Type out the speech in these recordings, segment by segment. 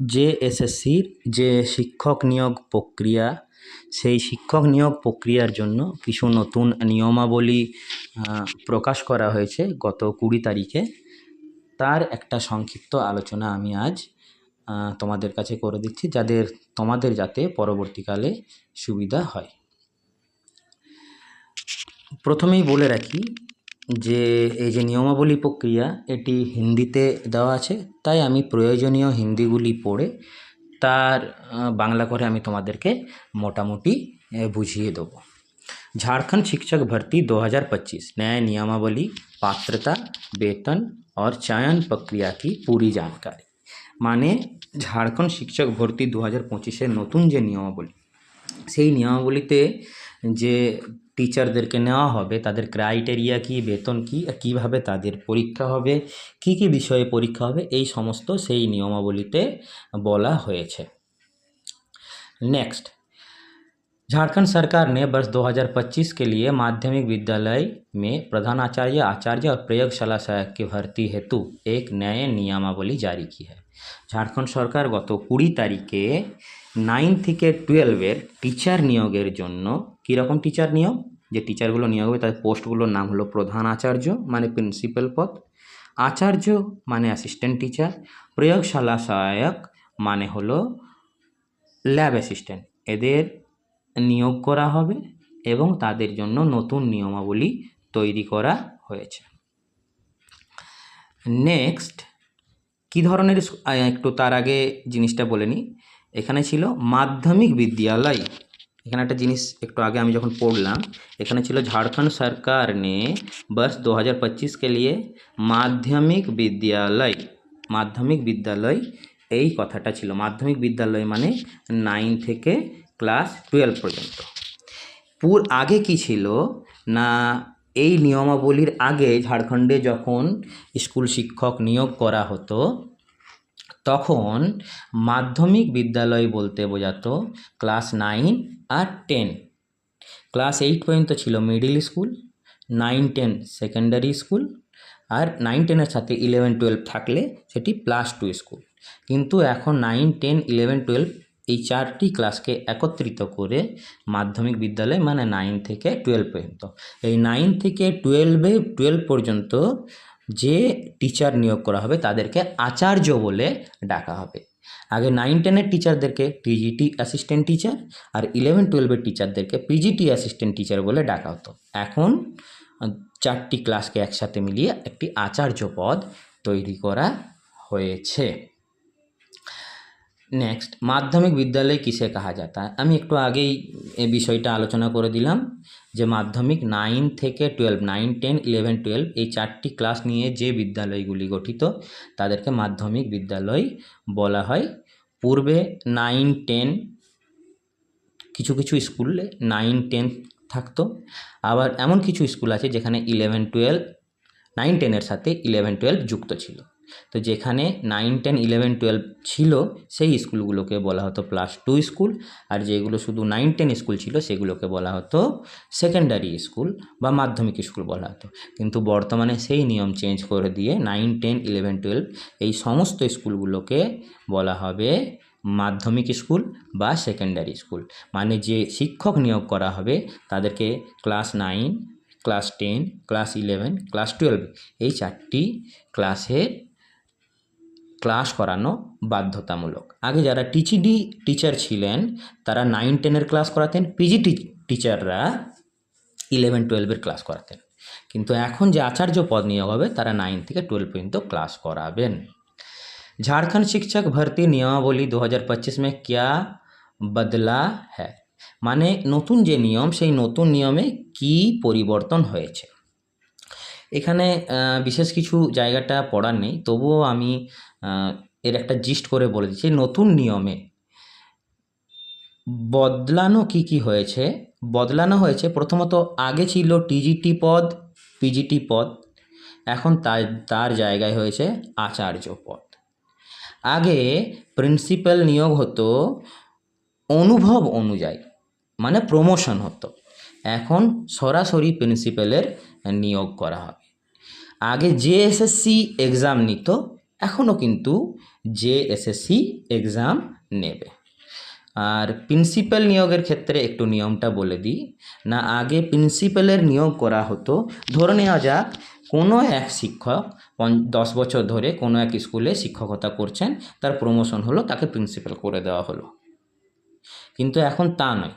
যে এসএসসির যে শিক্ষক নিয়োগ প্রক্রিয়া, সেই শিক্ষক নিয়োগ প্রক্রিয়ার জন্য কিছু নতুন নিয়মাবলী প্রকাশ করা হয়েছে গত কুড়ি তারিখে। তার একটা সংক্ষিপ্ত আলোচনা আমি আজ তোমাদের কাছে করে দিচ্ছি যাদের, তোমাদের যাতে পরবর্তীকালে সুবিধা হয়। প্রথমেই বলে রাখি যে এই যে নিয়মাবলী প্রক্রিয়া এটি হিন্দিতে দেওয়া আছে তাই আমি প্রয়োজনীয় হিন্দিগুলি পড়ে তার বাংলা করে আমি তোমাদেরকে মোটামুটি বুঝিয়ে দেবো झारखंड शिक्षक भर्ती 2025 नए नियमावली पात्रता वेतन और चयन प्रक्रिया की पूरी जानकारी মানে ঝাড়খণ্ড শিক্ষক ভর্তি দু হাজার পঁচিশের নতুন যে নিয়মাবলী সেই নিয়মাবলীতে যে টিচারদেরকে নেওয়া হবে, তাদের ক্রাইটেরিয়া কী, বেতন কী কীভাবে তাদের পরীক্ষা হবে, কী কী বিষয়ে পরীক্ষা হবে, এই সমস্ত সেই নিয়মাবলীতে বলা হয়েছে। নেক্সট झारखंड सरकार ने वर्ष 2025 के लिए माध्यमिक विद्यालय में प्रधानाचार्य आचार्य और प्रयोगशाला सहायक की भर्ती हेतु एक नए नियमावली जारी की है ঝাড়খণ্ড সরকার গত কুড়ি তারিখে নাইন থেকে টুয়েলভের টিচার নিয়োগের জন্য কীরকম টিচার নিয়োগ যে টিচারগুলো নিয়োগ হবে তাদের পোস্টগুলোর নাম হলো প্রধান আচার্য মানে প্রিন্সিপাল পদ আচার্য মানে অ্যাসিস্ট্যান্ট টিচার প্রয়োগশালা সহায়ক মানে হলো ল্যাব অ্যাসিস্ট্যান্ট এদের নিয়োগ করা হবে এবং তাদের জন্য নতুন নিয়মাবলী তৈরি করা হয়েছে। নেক্সট কী ধরনের একটু তার আগে জিনিসটা বলে নিই। এখানে ছিল মাধ্যমিক বিদ্যালয়। এখানে একটা জিনিস একটু আগে আমি যখন পড়লাম, এখানে ছিল ঝাড়খণ্ড সরকার নে বর্ষ দু হাজার পঁচিশ কে লিয়ে মাধ্যমিক বিদ্যালয়। মাধ্যমিক বিদ্যালয়, এই কথাটা ছিল। মাধ্যমিক বিদ্যালয় মানে নাইন থেকে ক্লাস টুয়েলভ পর্যন্ত। পুর আগে কি ছিল? না, এই নিয়মাবলীর আগে ঝাড়খণ্ডে যখন স্কুল শিক্ষক নিয়োগ করা হতো, তখন মাধ্যমিক বিদ্যালয় বলতে বোঝাতো ক্লাস নাইন আর টেন। ক্লাস এইট পর্যন্ত ছিল middle school, nine ten secondary school, আর নাইন টেনের সাথে ইলেভেন টুয়েলভ থাকলে সেটি প্লাস টু স্কুল। কিন্তু এখন নাইন, টেন, ইলেভেন, টুয়েলভ এই চারটি ক্লাসকে একত্রিত করে মাধ্যমিক বিদ্যালয় মানে নাইন থেকে টুয়েলভ পর্যন্ত। এই নাইন থেকে টুয়েলভে টুয়েলভ পর্যন্ত যে টিচার নিয়োগ করা হবে তাদেরকে আচার্য বলে ডাকা হবে। আগে নাইন টেনের টিচারদেরকে টিজিটি অ্যাসিস্ট্যান্ট টিচার আর ইলেভেন টুয়েলভের টিচারদেরকে পিজিটি অ্যাসিস্ট্যান্ট টিচার বলে ডাকা হতো। এখন চারটি ক্লাসকে একসাথে মিলিয়ে একটি আচার্য পদ তৈরি করা হয়েছে। নেক্সট মাধ্যমিক বিদ্যালয় কিসে কাহা যাতা? আমি একটু আগেই এই বিষয়টা আলোচনা করে দিলাম যে মাধ্যমিক নাইন থেকে twelve nine ten eleven twelve এই চারটি ক্লাস নিয়ে যে বিদ্যালয়গুলি গঠিত তাদেরকে মাধ্যমিক বিদ্যালয় বলা হয়। পূর্বে নাইন টেন কিছু কিছু স্কুলে নাইন টেন থাকতো। আবার এমন কিছু স্কুল আছে যেখানে ইলেভেন টুয়েলভ নাইন টেনের সাথে ইলেভেন টুয়েলভ যুক্ত ছিল। তো যেখানে নাইন টেন ইলেভেন টুয়েলভ ছিল, সেই স্কুলগুলোকে বলা হতো প্লাস টু স্কুল আর যেগুলো শুধু নাইন টেন স্কুল ছিল, সেগুলোকে বলা হতো সেকেন্ডারি স্কুল বা মাধ্যমিক স্কুল বলা হতো। কিন্তু বর্তমানে সেই নিয়ম চেঞ্জ করে দিয়ে নাইন টেন ইলেভেন টুয়েলভ এই সমস্ত স্কুলগুলোকে বলা হবে মাধ্যমিক স্কুল বা সেকেন্ডারি স্কুল মানে যে শিক্ষক নিয়োগ করা হবে, তাদেরকে class nine class ten class eleven class twelve এই চারটি ক্লাসে ক্লাস করানো বাধ্যতামূলক আগে যারা টিচিডি টিচার ছিলেন তারা নাইন টেনের ক্লাস করাতেন পিজিটি টিচাররা ইলেভেন টুয়েলভের ক্লাস করাতেন কিন্তু এখন যে আচার্য পদ নিয়োগ হবে তারা নাইন থেকে টুয়েলভ পর্যন্ত ক্লাস করাবেন झारखंड शिक्षक भर्ती नियमावली 2025 में क्या बदला है মানে নতুন যে নিয়ম সেই নতুন নিয়মে কি পরিবর্তন হয়েছে এখানে আহ, বিশেষ কিছু জায়গাটা পড়ার নেই তবুও আমি আহ, এর একটা জিস্ট করে বলে দিচ্ছি, নতুন নিয়মে। বদলানো কি কি হয়েছে? বদলানো হয়েছে প্রথমত আগে ছিল টিজিটি পদ পিজিটি পদ, এখন তার তার জায়গায় হয়েছে আচার্য পদ। আগে প্রিন্সিপাল নিয়োগ হতো অনুভব অনুযায়ী মানে প্রমোশন হতো। এখন সরাসরি প্রিন্সিপালের নিয়োগ করা হবে। আগে জেএসএসসি এক্সাম নিত এখনও কিন্তু যে এসএসসি এক্সাম নেবে। আর প্রিন্সিপাল নিয়োগের ক্ষেত্রে একটু নিয়মটা বলে দিই। না, আগে প্রিন্সিপালের নিয়োগ করা হতো। ধরে নেওয়া যাক, কোনো এক শিক্ষক দশ বছর ধরে কোনো এক স্কুলে শিক্ষকতা করছেন, তার প্রমোশন হলো, তাকে প্রিন্সিপাল করে দেওয়া হলো। কিন্তু এখন তা নয়।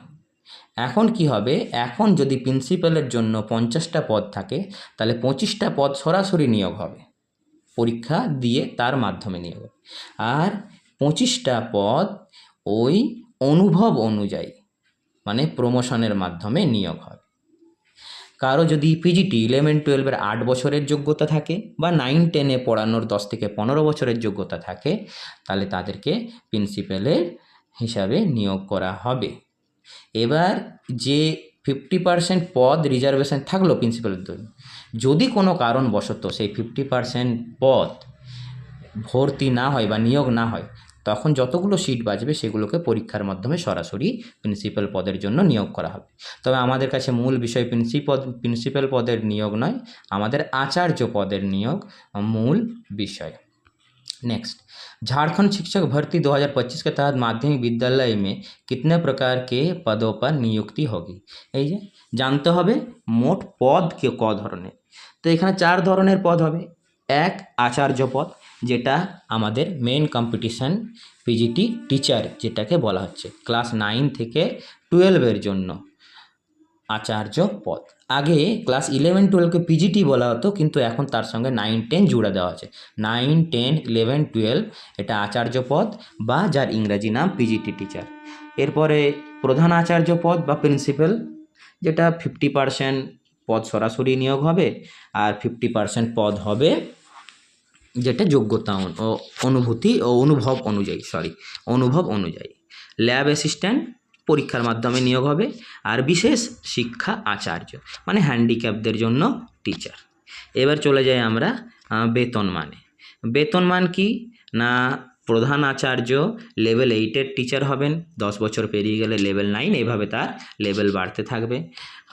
এখন কি হবে? এখন যদি প্রিন্সিপালের জন্য পঞ্চাশটা পদ থাকে, তাহলে পঁচিশটা পদ সরাসরি নিয়োগ হবে। পরীক্ষা দিয়ে তার মাধ্যমে নিয়োগ আর পঁচিশটা পদ ওই অনুভব অনুযায়ী মানে প্রমোশনের মাধ্যমে নিয়োগ হবে কারও যদি পিজিটি ইলেভেন টুয়েলভের আট বছরের যোগ্যতা থাকে বা নাইন টেনে পড়ানোর দশ থেকে পনেরো বছরের যোগ্যতা থাকে, তাহলে তাদেরকে প্রিন্সিপালের হিসাবে নিয়োগ করা হবে। এবার যে ফিফটি পার্সেন্ট পদ রিজার্ভেশন থাকল প্রিন্সিপালের জন্য যদি কোনো কারণবশত সেই ফিফটি পার্সেন্ট পদ ভর্তি না হয় বা নিয়োগ না হয়, তখন যতগুলো সিট বাজবে সেগুলোকে পরীক্ষার মাধ্যমে সরাসরি প্রিন্সিপাল পদের জন্য নিয়োগ করা হবে। তবে আমাদের কাছে মূল বিষয় প্রিন্সিপদ, প্রিন্সিপাল পদের নিয়োগ নয়, আমাদের আচার্য পদের নিয়োগ মূল বিষয়। नेक्स्ट झारखंड शिक्षक भर्ती 2025 के तहत माध्यमिक विद्यालय में कितने प्रकार के पदों पर নিযুক্তি होगी এই যে জানতে হবে মোট পদ কে ক ধরনের তো এখানে চার ধরনের পদ হবে এক আচার্য পদ যেটা আমাদের মেন কম্পিটিশন পিজিটি টিচার যেটাকে বলা হচ্ছে ক্লাস নাইন থেকে টুয়েলভের জন্য আচার্য পদ। আগে ক্লাস ইলেভেন টুয়েলভকে পিজিটি বলা হতো, কিন্তু এখন তার সঙ্গে নাইন টেন জুড়ে দেওয়া আছে নাইন টেন ইলেভেন টুয়েলভ এটা আচার্য পদ বা যার ইংরাজি নাম পিজিটি টিচার এরপরে প্রধান আচার্য পদ বা প্রিন্সিপাল যেটা ফিফটি পার্সেন্ট পদ সরাসরি নিয়োগ হবে আর ফিফটি পার্সেন্ট পদ হবে যেটা যোগ্যতা অনুভূতি ও অনুভব অনুযায়ী সরি অনুভব অনুযায়ী। ল্যাব অ্যাসিস্ট্যান্ট পরীক্ষার মাধ্যমে নিয়োগ হবে আর বিশেষ শিক্ষা আচার্য মানে হ্যান্ডিক্যাপদের জন্য টিচার এবার চলে যাই আমরা বেতন মানে। বেতন মান কি? না, প্রধান আচার্য লেভেল এইটের টিচার হবেন, দশ বছর পেরিয়ে গেলে লেভেল নাইন এভাবে তার লেভেল বাড়তে থাকবে।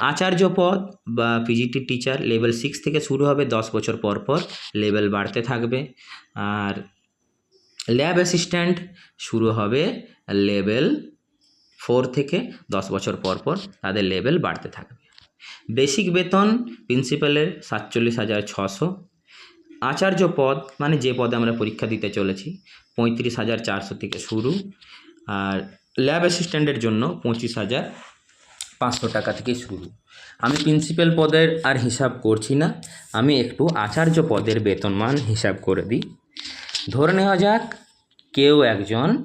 আচার্য পদ বা পিজিটি টিচার লেভেল সিক্স থেকে শুরু হবে, দশ বছর পর পর লেভেল বাড়তে থাকবে। আর ল্যাব অ্যাসিস্ট্যান্ট শুরু হবে লেভেল ফোর থেকে দশ বছর পর পর তাদের লেভেল বাড়তে থাকবে। বেসিক বেতন প্রিন্সিপালের সাতচল্লিশ হাজার ছশো। আচার্য পদ মানে যে পদে আমরা পরীক্ষা দিতে চলেছি, পঁয়ত্রিশ হাজার চারশো থেকে শুরু। আর ল্যাব অ্যাসিস্ট্যান্টের জন্য পঁচিশ হাজার পাঁচশো টাকা থেকে শুরু। আমি প্রিন্সিপাল পদের আর হিসাব করছি না, আমি একটু আচার্য পদের বেতনমান হিসাব করে দিই। ধরে নেওয়া যাক, কেউ একজন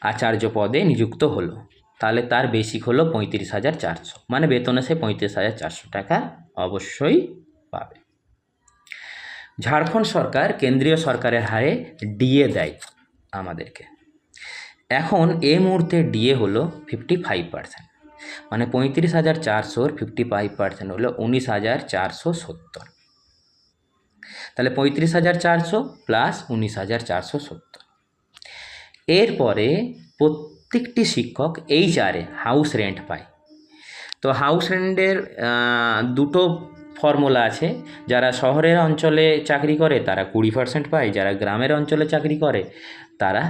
আচার্য পদে নিযুক্ত হলো। তাহলে তার বেসিক হলো পঁয়ত্রিশ হাজার চারশো। মানে বেতনে সে পঁয়ত্রিশ হাজার চারশো টাকা অবশ্যই পাবে। ঝাড়খণ্ড সরকার কেন্দ্রীয় সরকারের হারে ডিএ দেয় আমাদেরকে। এখন এই মুহূর্তে ডিএ হলো ফিফটি ফাইভ পার্সেন্ট মানে পঁয়ত্রিশ হাজার চারশোর ফিফটি ফাইভ পার্সেন্ট হলো উনিশ হাজার চারশো সত্তর। তাহলে পঁয়ত্রিশ হাজার চারশো প্লাস উনিশ হাজার চারশো সত্তর। এরপরে প্রত্যেকটি শিক্ষক এই চারে হাউস রেন্ট পায়। তো হাউস রেন্টের দুটো ফর্মুলা আছে। যারা শহরের অঞ্চলে চাকরি করে, তারা কুড়ি পার্সেন্ট পায়। যারা গ্রামের অঞ্চলে চাকরি করে, তারা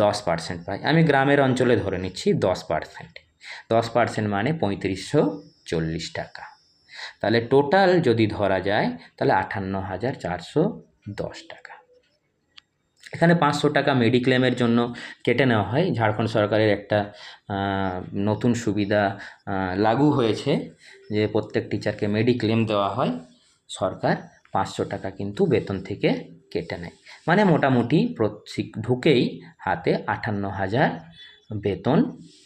দশ পার্সেন্ট পায়। আমি গ্রামের অঞ্চলে ধরে নিচ্ছি দশ পার্সেন্ট দশ পার্সেন্ট মানে পঁয়ত্রিশশো চল্লিশ টাকা। তাহলে টোটাল যদি ধরা যায়, তাহলে আটান্ন হাজার চারশো দশ টাকা। এখানে পাঁচশো টাকা মেডিক্লেমের জন্য কেটে নেওয়া হয়। ঝাড়খণ্ড সরকারের একটা নতুন সুবিধা লাগু হয়েছে যে প্রত্যেক টিচারকে মেডিক্লেম দেওয়া হয়। সরকার পাঁচশো টাকা কিন্তু বেতন থেকে কেটে নেয়। মানে মোটামুটি ঢুকেই হাতে আটান্ন হাজার বেতন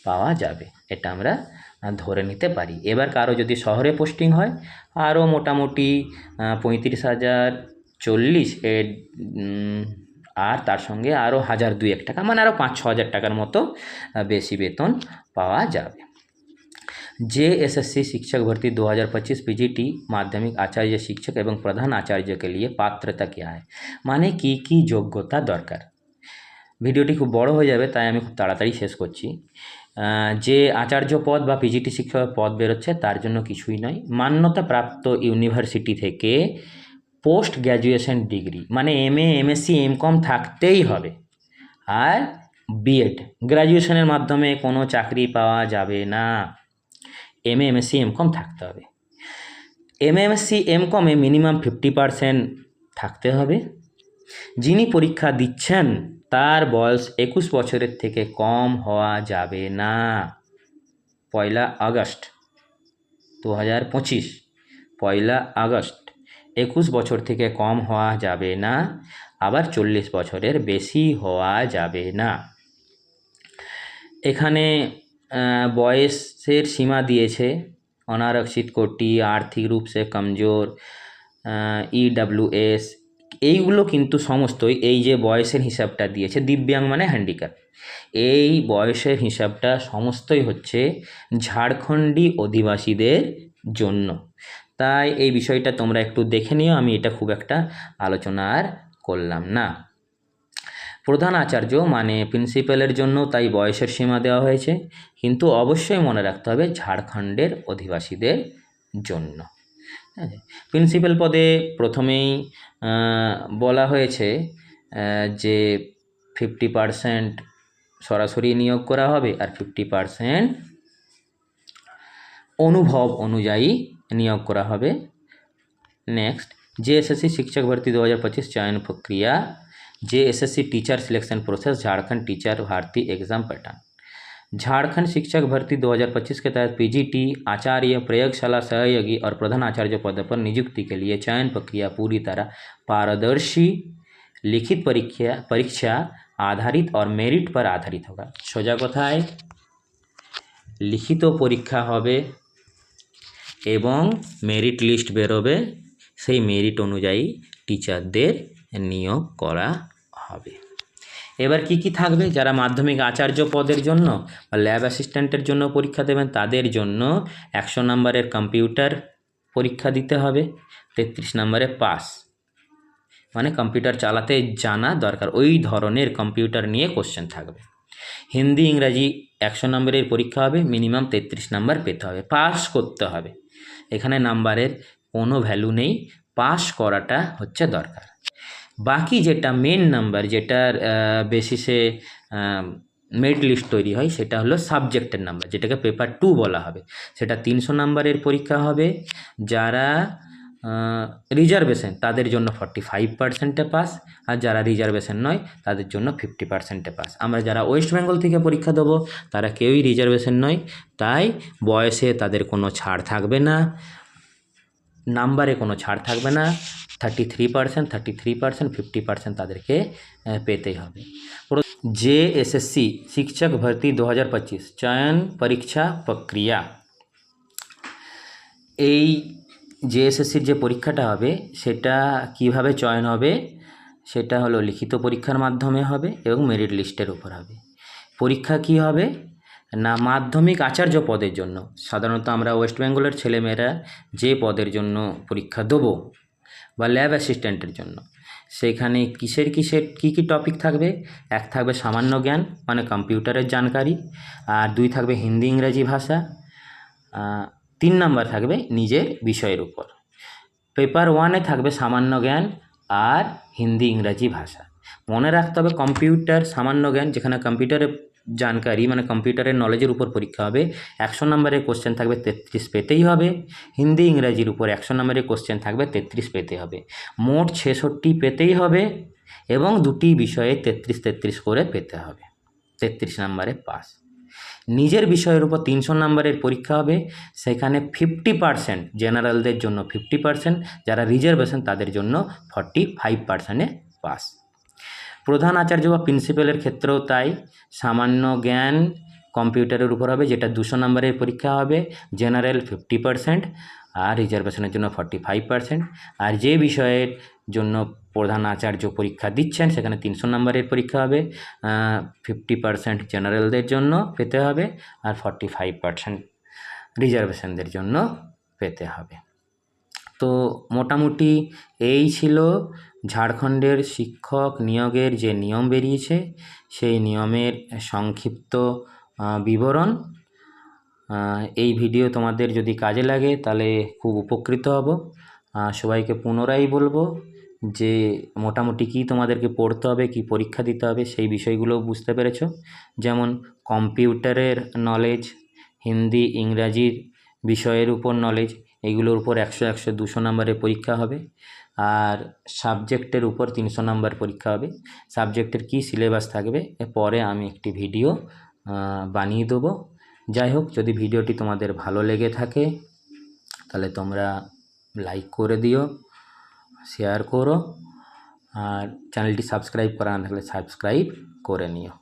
পাওয়া যাবে। এটা আমরা ধরে নিতে পারি। এবার কারও যদি শহরে পোস্টিং হয় আরও মোটামুটি পঁয়ত্রিশ হাজার চল্লিশ উম, আর তার সঙ্গে আরও হাজার দুই এক টাকা মানে আরও পাঁচ ছ হাজার টাকার মতো আহ, বেশি বেতন পাওয়া যাবে जे एसएससी शिक्षक भर्ती 2025 पीजीटी माध्यमिक आचार्य शिक्षक এবং প্রধান আচার্য के लिए পাত্রতা क्या है মানে কি কি যোগ্যতা দরকার ভিডিওটি খুব বড় হয়ে যাবে তাই আমি খুব তাড়াতাড়ি শেষ করছি আহ, যে আচার্য পদ বা পিজিটি শিক্ষকের পদ বেরোচ্ছে তার জন্য কিছুই নয় মান্যতাপ্রাপ্ত ইউনিভার্সিটি থেকে পোস্ট গ্র্যাজুয়েশন ডিগ্রি মানে M A M MSc M com থাকতেই হবে। আর বিএড গ্র্যাজুয়েশনের মাধ্যমে কোনো চাকরি পাওয়া যাবে না। এম এ এমএসসি এমকম থাকতে হবে। এম এমএসসি এমকমে মিনিমাম ফিফটি পারসেন্ট থাকতে হবে। যিনি পরীক্ষা দিচ্ছেন, তার বয়স একুশ বছরের থেকে কম হওয়া যাবে না। পয়লা আগস্ট, দু হাজার পঁচিশ, পয়লা আগস্ট। একুশ বছর থেকে কম হওয়া যাবে না, আবার চল্লিশ বছরের বেশি হওয়া যাবে না। এখানে বয়সের সীমা দিয়েছে। অনারক্ষিত কোটি, আর্থিক রূপ সে কমজোর ইডাব্লিউএস এইগুলো কিন্তু সমস্তই এই যে বয়সের হিসাবটা দিয়েছে দিব্যাং মানে হ্যান্ডিক্যাপ এই বয়সের হিসাবটা সমস্তই হচ্ছে ঝাড়খণ্ডী অধিবাসীদের জন্য। তাই এই বিষয়টা তোমরা একটু দেখে নিও, আমি এটা খুব একটা আলোচনা আর করলাম না। প্রধান আচার্য মানে প্রিন্সিপালের জন্য তাই বয়সের সীমা দেওয়া হয়েছে, কিন্তু অবশ্যই মনে রাখতে হবে ঝাড়খণ্ডের অধিবাসীদের জন্য। প্রিন্সিপাল পদে প্রথমেই বলা হয়েছে যে ফিফটি পারসেন্ট সরাসরি নিয়োগ করা হবে আর ফিফটি পারসেন্ট অনুভব অনুযায়ী নিয়োগ করা হবে नेक्स्ट जेएसएससी शिक्षक भर्ती 2025 चयन प्रक्रिया JSSC teacher selection process Jharkhand teacher Bharti exam pattern Jharkhand शिक्षक भर्ती 2025 के तहत पीजीटी आचार्य प्रयोगशाला सहयोगी और प्रधान आचार्य पद पर नियुक्ति के लिए चयन प्रक्रिया पूरी तरह पारदर्शी लिखित परीक्षा परीक्षा आधारित और मेरिट पर आधारित होगा সোজা কথায় লিখিত পরীক্ষা হবে এবং মেরিট লিস্ট বেরোবে। সেই মেরিট অনুযায়ী টিচারদের নিয়োগ করা হবে। এবার কি কি থাকবে? যারা মাধ্যমিক আচার্য পদের জন্য বা ল্যাব অ্যাসিস্ট্যান্টের জন্য পরীক্ষা দেবেন, তাদের জন্য একশো নম্বরের কম্পিউটার পরীক্ষা দিতে হবে, তেত্রিশ নম্বরে পাস মানে কম্পিউটার চালাতে জানা দরকার। ওই ধরনের কম্পিউটার নিয়ে কোশ্চেন থাকবে। হিন্দি, ইংরাজি একশো নম্বরের পরীক্ষা হবে মিনিমাম তেত্রিশ নাম্বার পেতে হবে। পাস করতে হবে। এখানে নাম্বারের কোনো ভ্যালু নেই, পাস করাটা হচ্ছে দরকার। বাকি যেটা মেন নাম্বার যেটার বেসিসে মেরিট লিস্ট তৈরি হয় সেটা হলো সাবজেক্টের নাম্বার যেটাকে পেপার টু বলা হবে। সেটা তিনশো নাম্বারের পরীক্ষা হবে। যারা রিজার্ভেশন তাদের জন্য ফর্টি ফাইভ পার্সেন্টে পাস আর যারা রিজার্ভেশন নয় তাদের জন্য ফিফটি পার্সেন্টে পাস আমরা যারা ওয়েস্ট বেঙ্গল থেকে পরীক্ষা দেবো তারা কেউই রিজার্ভেশন নয় তাই বয়সে তাদের কোনো ছাড় থাকবে না নাম্বারে কোনো ছাড় থাকবে না thirty three percent thirty three percent fifty percent তাদেরকে আহ, পেতেই হবে जे एस एस सी शिक्षक भर्ती 2025 चयन परीक्षा प्रक्रिया এই জেএসএসসির যে পরীক্ষাটা হবে, সেটা কীভাবে চয়ন হবে, সেটা হলো লিখিত পরীক্ষার মাধ্যমে হবে এবং মেরিট লিস্টের উপর হবে। পরীক্ষা কি হবে? না, মাধ্যমিক আচার্য পদের জন্য। সাধারণত আমরা ওয়েস্ট বেঙ্গলের ছেলেমেয়েরা যে পদের জন্য পরীক্ষা দেবো বা ল্যাব অ্যাসিস্ট্যান্টের জন্য, সেখানে কিসের কিসের, কী কী টপিক থাকবে? এক থাকবে সামান্য জ্ঞান মানে কম্পিউটারের জানকারি, আর দুই থাকবে হিন্দি ইংরাজি ভাষা তিন নাম্বার থাকবে নিজের বিষয়ের উপর। পেপার ওয়ানে থাকবে সামান্য জ্ঞান আর হিন্দি ইংরাজি ভাষা। মনে রাখতে হবে কম্পিউটার সামান্য জ্ঞান, যেখানে কম্পিউটারের জানকারি মানে কম্পিউটারের নলেজের উপর পরীক্ষা হবে। একশো নম্বরের কোশ্চেন থাকবে তেত্রিশ পেতেই হবে। হিন্দি ইংরাজির উপর একশো নম্বরের কোশ্চেন থাকবে তেত্রিশ পেতে হবে। মোট ছেষট্টি পেতেই হবে এবং দুটি বিষয়ে তেত্রিশ তেত্রিশ করে পেতে হবে। তেত্রিশ নম্বরে পাস নিজের বিষয়ের উপর তিনশো নম্বরের পরীক্ষা হবে, সেখানে ফিফটি পার্সেন্ট জেনারেলদের জন্য ফিফটি পার্সেন্ট যারা রিজার্ভেশন তাদের জন্য ফর্টি ফাইভ পার্সেন্টে পাস প্রধান আচার্য বা প্রিন্সিপালের ক্ষেত্রেও তাই, সামান্য জ্ঞান কম্পিউটারের উপর হবে, যেটা দুশো নম্বরের পরীক্ষা হবে, জেনারেল ফিফটি পার্সেন্ট আর রিজার্ভেশনের জন্য ফর্টি ফাইভ পার্সেন্ট আর যে বিষয়ের জন্য প্রধান আচার্য পরীক্ষা দিচ্ছেন, সেখানে তিনশো নম্বরের পরীক্ষা হবে। ফিফটি পার্সেন্ট জেনারেলদের জন্য পেতে হবে আর ফর্টি ফাইভ পার্সেন্ট রিজার্ভেশনদের জন্য পেতে হবে। তো মোটামুটি এই ছিল ঝাড়খণ্ডের শিক্ষক নিয়োগের যে নিয়ম বেরিয়েছে, সেই নিয়মের সংক্ষিপ্ত বিবরণ। এই ভিডিও তোমাদের যদি কাজে লাগে তাহলে খুব উপকৃত হব। সবাইকে পুনরায় বলব যে মোটামুটি কী তোমাদেরকে পড়তে হবে, কী পরীক্ষা দিতে হবে, সেই বিষয়গুলোও বুঝতে পেরেছ। যেমন কম্পিউটারের নলেজ হিন্দি, ইংরাজির বিষয়ের উপর নলেজ এগুলোর উপর একশো একশো দুশো নম্বরের পরীক্ষা হবে। আর সাবজেক্টের উপর তিনশো নাম্বার পরীক্ষা হবে। সাবজেক্টের কী সিলেবাস থাকবে পরে আমি একটি ভিডিও বানিয়ে দেবো। যাই হোক, যদি ভিডিওটি তোমাদের ভালো লেগে থাকে, তাহলে তোমরা লাইক করে দিও। শেয়ার করো আর চ্যানেলটি সাবস্ক্রাইব করা না থাকলে সাবস্ক্রাইব করে নিও।